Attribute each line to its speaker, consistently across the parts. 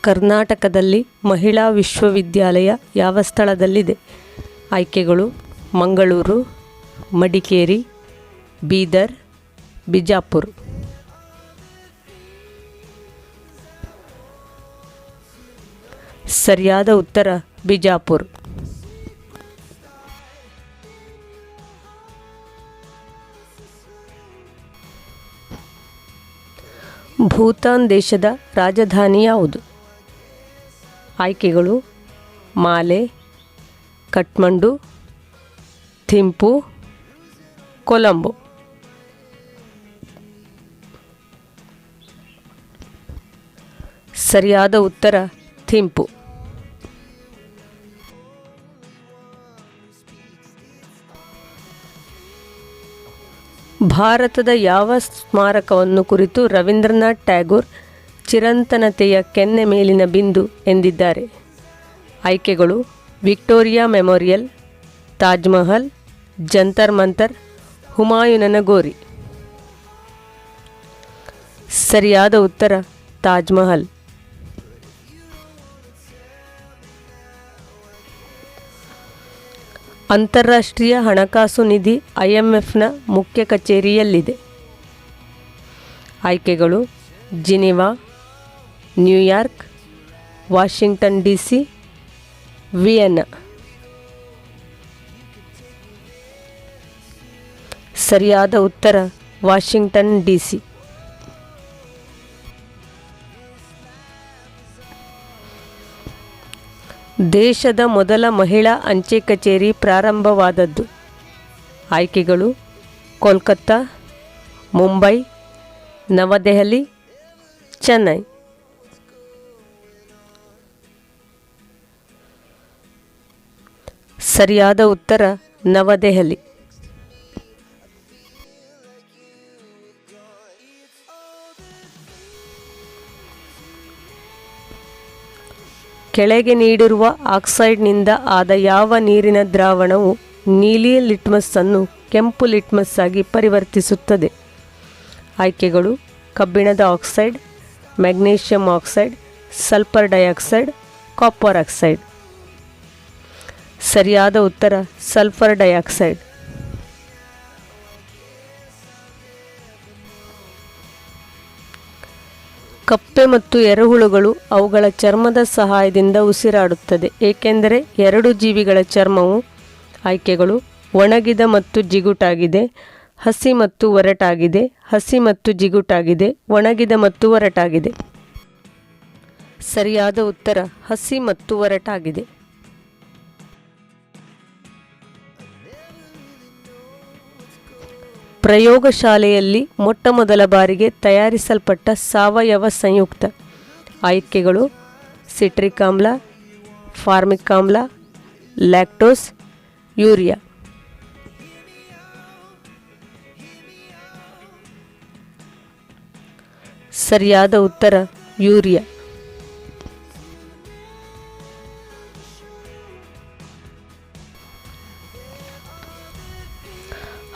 Speaker 1: ಕರ್ನಾಟಕದಲ್ಲಿ ಮಹಿಳಾ ವಿಶ್ವವಿದ್ಯಾಲಯ ಯಾವ ಸ್ಥಳದಲ್ಲಿದೆ? ಆಯ್ಕೆಗಳು ಮಂಗಳೂರು, ಮಡಿಕೇರಿ, ಬೀದರ್, ಬಿಜಾಪುರ್. ಸರಿಯಾದ ಉತ್ತರ ಬಿಜಾಪುರ್. ಭೂತಾನ್ ದೇಶದ ರಾಜಧಾನಿ ಯಾವುದು? ಆಯ್ಕೆಗಳು ಮಾಲೆ ಕಟ್ಮಂಡು ಥಿಂಪು ಕೊಲಂಬೋ. ಸರಿಯಾದ ಉತ್ತರ ಥಿಂಪು. ಭಾರತದ ಯಾವ ಸ್ಮಾರಕವನ್ನು ಕುರಿತು ರವೀಂದ್ರನಾಥ್ ಟ್ಯಾಗೋರ್ ಚಿರಂತನತೆಯ ಕೆನ್ನೆ ಮೇಲಿನ ಬಿಂದು ಎಂದಿದ್ದಾರೆ. ಆಯ್ಕೆಗಳು ವಿಕ್ಟೋರಿಯಾ ಮೆಮೋರಿಯಲ್, ತಾಜ್ ಮಹಲ್, ಜಂತರ್ ಮಂತರ್, ಹುಮಾಯೂನನ ಗೋರಿ. ಸರಿಯಾದ ಉತ್ತರ ತಾಜ್ ಮಹಲ್. ಅಂತಾರಾಷ್ಟ್ರೀಯ ಹಣಕಾಸು ನಿಧಿ ಐಎಂಎಫ್ನ ಮುಖ್ಯ ಕಚೇರಿಯಲ್ಲಿದೆ. ಆಯ್ಕೆಗಳು Geneva New York Washington D C Vienna. ಸರಿಯಾದ ಉತ್ತರ, ವಾಷಿಂಗ್ಟನ್ ಡಿ ಸಿ ದೇಶದ ಮೊದಲ ಮಹಿಳಾ ಅಂಚೆ ಕಚೇರಿ ಪ್ರಾರಂಭವಾದದ್ದು. ಆಯ್ಕೆಗಳು, ಕೋಲ್ಕತ್ತಾ, ಮುಂಬೈ, ನವದೆಹಲಿ, ಚೆನ್ನೈ. ಸರಿಯಾದ ಉತ್ತರ ನವದೆಹಲಿ. ಕೆಳಗೆ ನೀಡಿರುವ ಆಕ್ಸೈಡ್ನಿಂದ ಆದ ಯಾವ ನೀರಿನ ದ್ರಾವಣವು ನೀಲಿ ಲಿಟ್ಮಸ್ ಅನ್ನು ಕೆಂಪು ಲಿಟ್ಮಸ್ ಆಗಿ ಪರಿವರ್ತಿಸುತ್ತದೆ? ಆಯ್ಕೆಗಳು, ಕಬ್ಬಿಣದ oxide, magnesium oxide, sulphur dioxide, copper oxide. ಸರಿಯಾದ ಉತ್ತರ, ಸಲ್ಫರ್ ಡೈಆಕ್ಸೈಡ್. ಕಪ್ಪೆ ಮತ್ತು ಎರೆಹುಳುಗಳು ಅವುಗಳ ಚರ್ಮದ ಸಹಾಯದಿಂದ ಉಸಿರಾಡುತ್ತದೆ, ಏಕೆಂದರೆ ಎರಡು ಜೀವಿಗಳ ಚರ್ಮವು ಆಯ್ಕೆಗಳು, ಒಣಗಿದ ಮತ್ತು ಜಿಗುಟಾಗಿದೆ, ಹಸಿ ಮತ್ತು ಒರಟಾಗಿದೆ, ಹಸಿ ಮತ್ತು ಜಿಗುಟಾಗಿದೆ, ಒಣಗಿದ ಮತ್ತು ಒರಟಾಗಿದೆ. ಸರಿಯಾದ ಉತ್ತರ, ಹಸಿ ಮತ್ತು ಒರಟಾಗಿದೆ. ಪ್ರಯೋಗಶಾಲೆಯಲ್ಲಿ ಮೊಟ್ಟಮೊದಲ ಬಾರಿಗೆ ತಯಾರಿಸಲ್ಪಟ್ಟ ಸಾವಯವ ಸಂಯುಕ್ತ. ಆಯ್ಕೆಗಳು ಸಿಟ್ರಿಕ್ ಆಮ್ಲ, ಫಾರ್ಮಿಕ್ ಆಮ್ಲ, ಲ್ಯಾಕ್ಟೋಸ್, ಯೂರಿಯಾ. ಸರಿಯಾದ ಉತ್ತರ, ಯೂರಿಯಾ.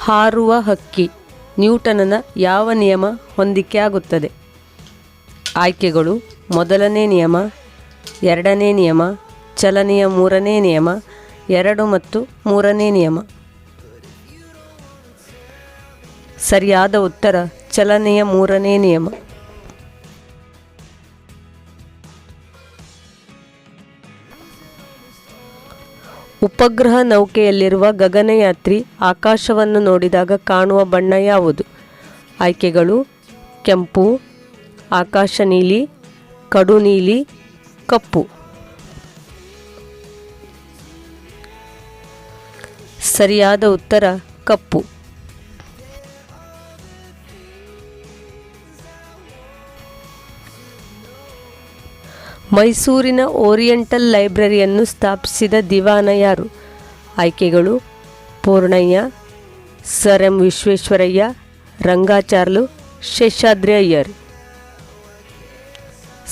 Speaker 1: ಹಾರುವ ಹಕ್ಕಿ ನ್ಯೂಟನನ ಯಾವ ನಿಯಮ ಹೊಂದಿಕೆ ಆಗುತ್ತದೆ ಆಯ್ಕೆಗಳು ಮೊದಲನೇ ನಿಯಮ, ಎರಡನೇ ನಿಯಮ, ಚಲನೆಯ ಮೂರನೇ ನಿಯಮ, ಎರಡು ಮತ್ತು ಮೂರನೇ ನಿಯಮ. ಸರಿಯಾದ ಉತ್ತರ ಚಲನೆಯ ಮೂರನೇ ನಿಯಮ. ಉಪಗ್ರಹ ನೌಕೆಯಲ್ಲಿರುವ ಗಗನಯಾತ್ರಿ ಆಕಾಶವನ್ನು ನೋಡಿದಾಗ ಕಾಣುವ ಬಣ್ಣ ಯಾವುದು? ಆಯ್ಕೆಗಳು, ಕೆಂಪು, ಆಕಾಶ ನೀಲಿ, ಕಡು ನೀಲಿ, ಕಪ್ಪು. ಸರಿಯಾದ ಉತ್ತರ ಕಪ್ಪು. ಮೈಸೂರಿನ ಓರಿಯೆಂಟಲ್ ಲೈಬ್ರರಿಯನ್ನು ಸ್ಥಾಪಿಸಿದ ದಿವಾನ ಯಾರು? ಆಯ್ಕೆಗಳು ಪೂರ್ಣಯ್ಯ, ಸರ್ ಎಂ ವಿಶ್ವೇಶ್ವರಯ್ಯ ರಂಗಾಚಾರ್ಲು ಶೇಷಾದ್ರಿ ಅಯ್ಯರ್.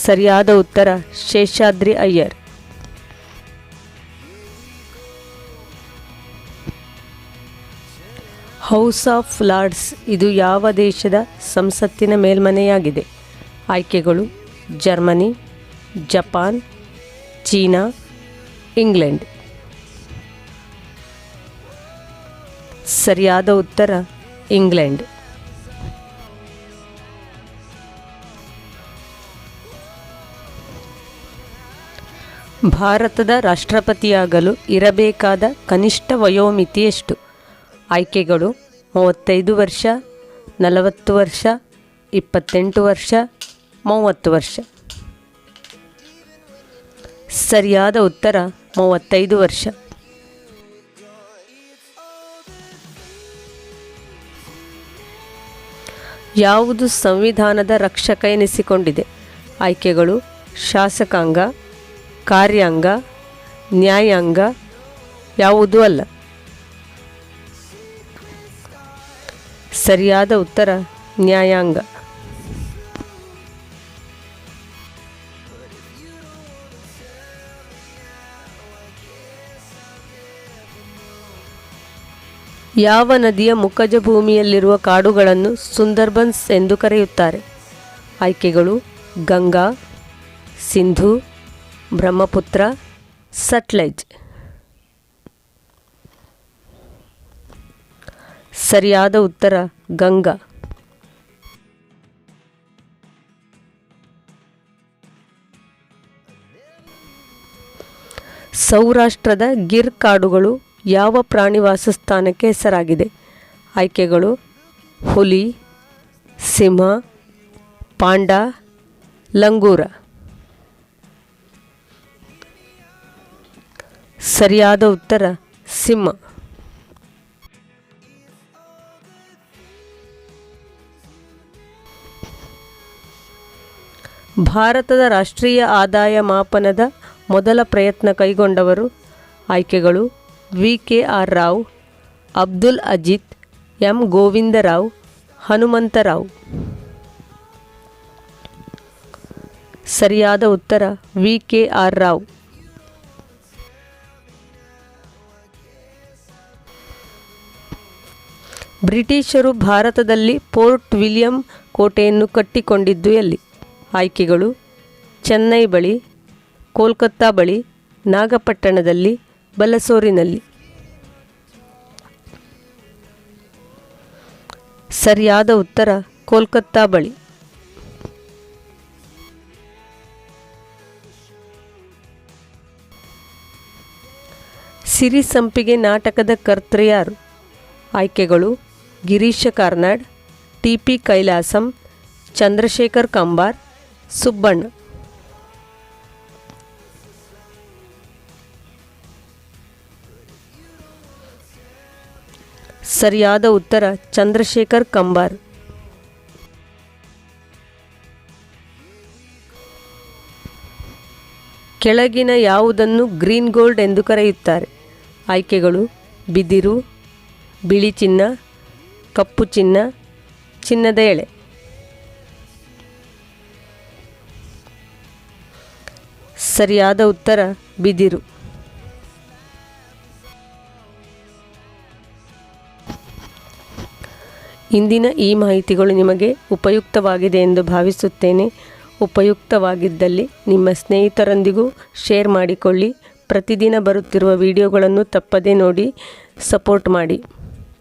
Speaker 1: ಸರಿಯಾದ ಉತ್ತರ, Seshadri Iyer. House of lords, ಇದು ಯಾವ ದೇಶದ ಸಂಸತ್ತಿನ ಮೇಲ್ಮನೆಯಾಗಿದೆ? ಆಯ್ಕೆಗಳು ಜರ್ಮನಿ ಜಪಾನ್, ಚೀನಾ, ಇಂಗ್ಲೆಂಡ್. ಸರಿಯಾದ ಉತ್ತರ, ಇಂಗ್ಲೆಂಡ್. ಭಾರತದ ರಾಷ್ಟ್ರಪತಿಯಾಗಲು ಇರಬೇಕಾದ ಕನಿಷ್ಠ ವಯೋಮಿತಿ ಎಷ್ಟು? ಆಯ್ಕೆಗಳು, ಮೂವತ್ತೈದು ವರ್ಷ, ನಲವತ್ತು ವರ್ಷ, ಇಪ್ಪತ್ತೆಂಟು ವರ್ಷ, ಮೂವತ್ತು ವರ್ಷ. ಸರಿಯಾದ ಉತ್ತರ ಮೂವತ್ತೈದು ವರ್ಷ. ಯಾವುದು ಸಂವಿಧಾನದ ರಕ್ಷಕ ಎನಿಸಿಕೊಂಡಿದೆ? ಆಯ್ಕೆಗಳು ಶಾಸಕಾಂಗ, ಕಾರ್ಯಾಂಗ, ನ್ಯಾಯಾಂಗ ಯಾವುದೂ ಅಲ್ಲ. ಸರಿಯಾದ ಉತ್ತರ ನ್ಯಾಯಾಂಗ. ಯಾವ ನದಿಯ ಮುಖಜ ಭೂಮಿಯಲ್ಲಿರುವ ಕಾಡುಗಳನ್ನು ಸುಂದರ್ಬನ್ಸ್ ಎಂದು ಕರೆಯುತ್ತಾರೆ. ಆಯ್ಕೆಗಳು, ಗಂಗಾ, ಸಿಂಧು, ಬ್ರಹ್ಮಪುತ್ರ, ಸಟ್ಲೆಜ್. ಸರಿಯಾದ ಉತ್ತರ, ಗಂಗಾ. ಸೌರಾಷ್ಟ್ರದ ಗಿರ್ ಕಾಡುಗಳು ಯಾವ ಪ್ರಾಣಿ ವಾಸಸ್ಥಾನಕ್ಕೆ ಹೆಸರಾಗಿದೆ? ಆಯ್ಕೆಗಳು ಹುಲಿ, ಸಿಂಹ, ಪಾಂಡ, ಲಂಗೂರ. ಸರಿಯಾದ ಉತ್ತರ, ಸಿಂಹ. ಭಾರತದ ರಾಷ್ಟ್ರೀಯ ಆದಾಯ ಮಾಪನದ ಮೊದಲ ಪ್ರಯತ್ನ ಕೈಗೊಂಡವರು ಆಯ್ಕೆಗಳು V K R Rao, Abdul Ajith M Govindarao Hanumantharao. ಸರಿಯಾದ ಉತ್ತರ ವಿ ಕೆ ಆರ್ ರಾವ್. ಬ್ರಿಟಿಷರು ಭಾರತದಲ್ಲಿ ಪೋರ್ಟ್ ವಿಲಿಯಂ ಕೋಟೆಯನ್ನು ಕಟ್ಟಿಕೊಂಡಿದ್ದು ಎಲ್ಲಿ? ಆಯ್ಕೆಗಳು, ಚೆನ್ನೈ ಬಳಿ, ಕೋಲ್ಕತ್ತಾ ಬಳಿ, ನಾಗಪಟ್ಟಣದಲ್ಲಿ ಬಲಸೋರಿನಲ್ಲಿ. ಸರಿಯಾದ ಉತ್ತರ ಕೋಲ್ಕತ್ತಾ ಬಳಿ. ಸಿರಿ ಸಂಪಿಗೆ ನಾಟಕದ ಕರ್ತೃಯಾರು ಆಯ್ಕೆಗಳು ಗಿರೀಶ ಕಾರ್ನಾಡ್, ಟಿ ಪಿ ಕೈಲಾಸಂ, ಚಂದ್ರಶೇಖರ್ ಕಂಬಾರ್, ಸುಬ್ಬಣ್ಣ. ಸರಿಯಾದ ಉತ್ತರ ಚಂದ್ರಶೇಖರ್ ಕಂಬಾರ್. ಕೆಳಗಿನ ಯಾವುದನ್ನು ಗ್ರೀನ್ ಗೋಲ್ಡ್ ಎಂದು ಕರೆಯುತ್ತಾರೆ. ಆಯ್ಕೆಗಳು ಬಿದಿರು, ಬಿಳಿ ಚಿನ್ನ, ಕಪ್ಪು ಚಿನ್ನ, ಚಿನ್ನದ ಎಳೆ. ಸರಿಯಾದ ಉತ್ತರ ಬಿದಿರು. ಇಂದಿನ ಈ ಮಾಹಿತಿಗಳು ನಿಮಗೆ ಉಪಯುಕ್ತವಾಗಿದೆ ಎಂದು ಭಾವಿಸುತ್ತೇನೆ. ಉಪಯುಕ್ತವಾಗಿದ್ದಲ್ಲಿ ನಿಮ್ಮ ಸ್ನೇಹಿತರೊಂದಿಗೂ ಶೇರ್ ಮಾಡಿಕೊಳ್ಳಿ. ಪ್ರತಿದಿನ ಬರುತ್ತಿರುವ ವಿಡಿಯೋಗಳನ್ನು ತಪ್ಪದೇ ನೋಡಿ ಸಪೋರ್ಟ್ ಮಾಡಿ.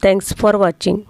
Speaker 1: Thanks for watching.